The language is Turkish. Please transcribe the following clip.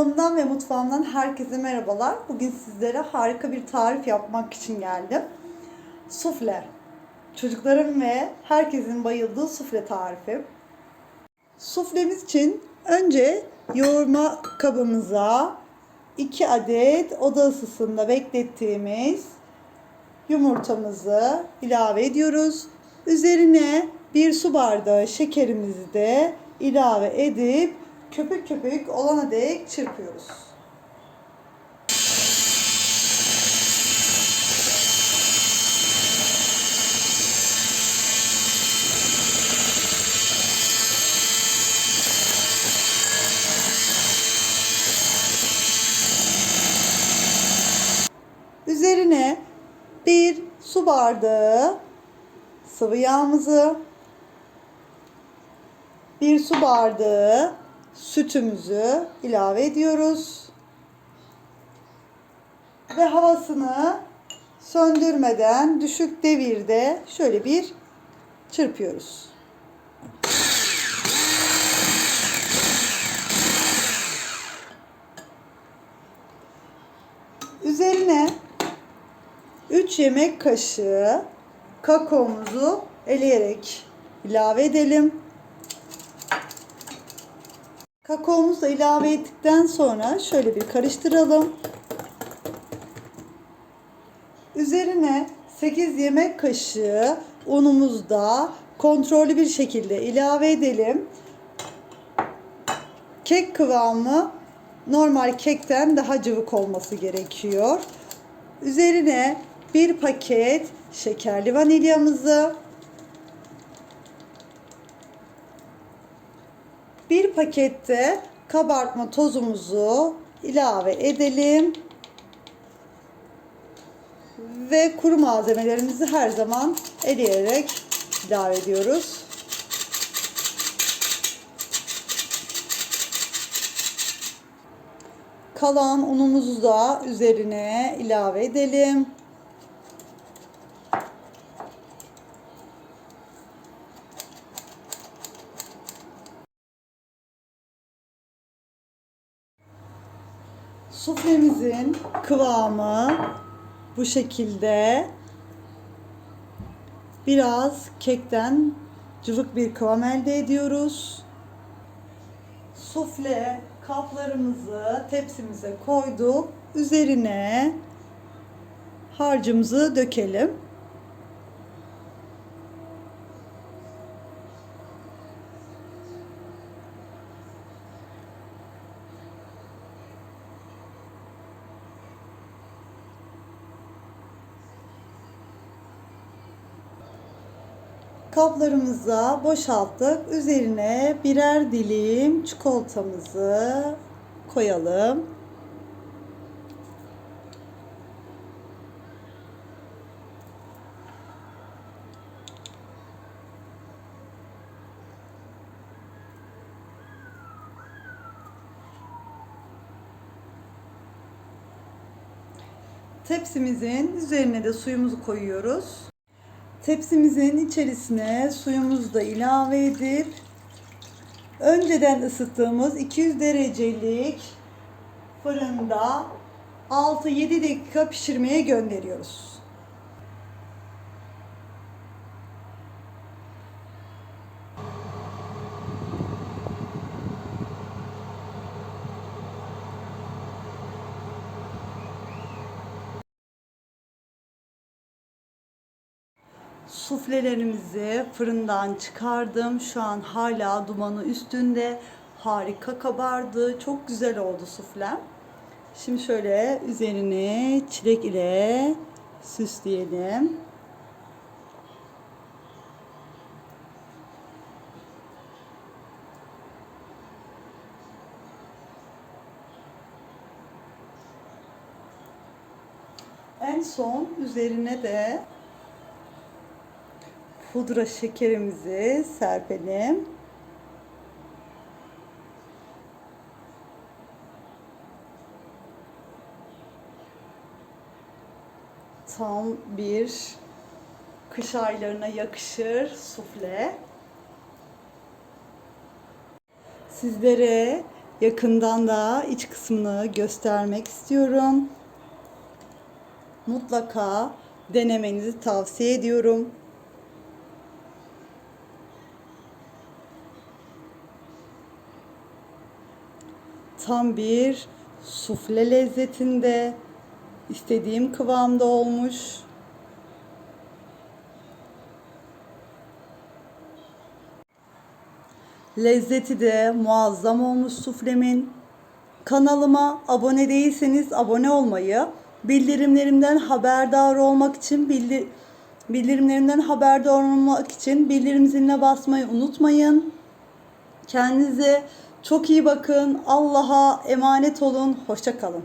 Mutfağımdan herkese merhabalar. Bugün sizlere harika bir tarif yapmak için geldim. Sufle. Çocukların ve herkesin bayıldığı sufle tarifi. Suflemiz için önce yoğurma kabımıza 2 adet oda ısısında beklettiğimiz yumurtamızı ilave ediyoruz. Üzerine bir su bardağı şekerimizi de ilave edip köpük köpük olana dek çırpıyoruz. Üzerine bir su bardağı sıvı yağımızı, bir su bardağı sütümüzü ilave ediyoruz. Ve havasını söndürmeden düşük devirde şöyle bir çırpıyoruz. Üzerine 3 yemek kaşığı kakaomuzu eleyerek ilave edelim. Kakaomuzu ilave ettikten sonra şöyle bir karıştıralım. Üzerine 8 yemek kaşığı unumuzu da kontrollü bir şekilde ilave edelim. Kek kıvamı normal kekten daha cıvık olması gerekiyor. Üzerine bir paket şekerli vanilyamızı, bir pakette kabartma tozumuzu ilave edelim. Ve kuru malzemelerimizi her zaman eleyerek ilave ediyoruz. Kalan unumuzu da üzerine ilave edelim. Suflemizin kıvamı bu şekilde. Biraz kekten cıvık bir kıvam elde ediyoruz. Sufle kaplarımızı tepsimize koyduk. Üzerine harcımızı dökelim. Kaplarımıza boşalttık. Üzerine birer dilim çikolatamızı koyalım. Tepsimizin üzerine de suyumuzu koyuyoruz. Tepsimizin içerisine suyumuzu da ilave edip önceden ısıttığımız 200 derecelik fırında 6-7 dakika pişirmeye gönderiyoruz. Suflelerimizi fırından çıkardım. Şu an hala dumanı üstünde. Harika kabardı. Çok güzel oldu suflem. Şimdi şöyle üzerine çilek ile süsleyelim. En son üzerine de pudra şekerimizi serpelim. Tam bir kış aylarına yakışır sufle. Sizlere yakından da iç kısmını göstermek istiyorum. Mutlaka denemenizi tavsiye ediyorum. Tam bir sufle lezzetinde istediğim kıvamda olmuş. Lezzeti de muazzam olmuş suflemin. Kanalıma abone değilseniz abone olmayı, bildirimlerimden haberdar olmak için bildir bildirimlerimden haberdar olmak için bildirim ziline basmayı unutmayın. Kendinize çok iyi bakın. Allah'a emanet olun. Hoşça kalın.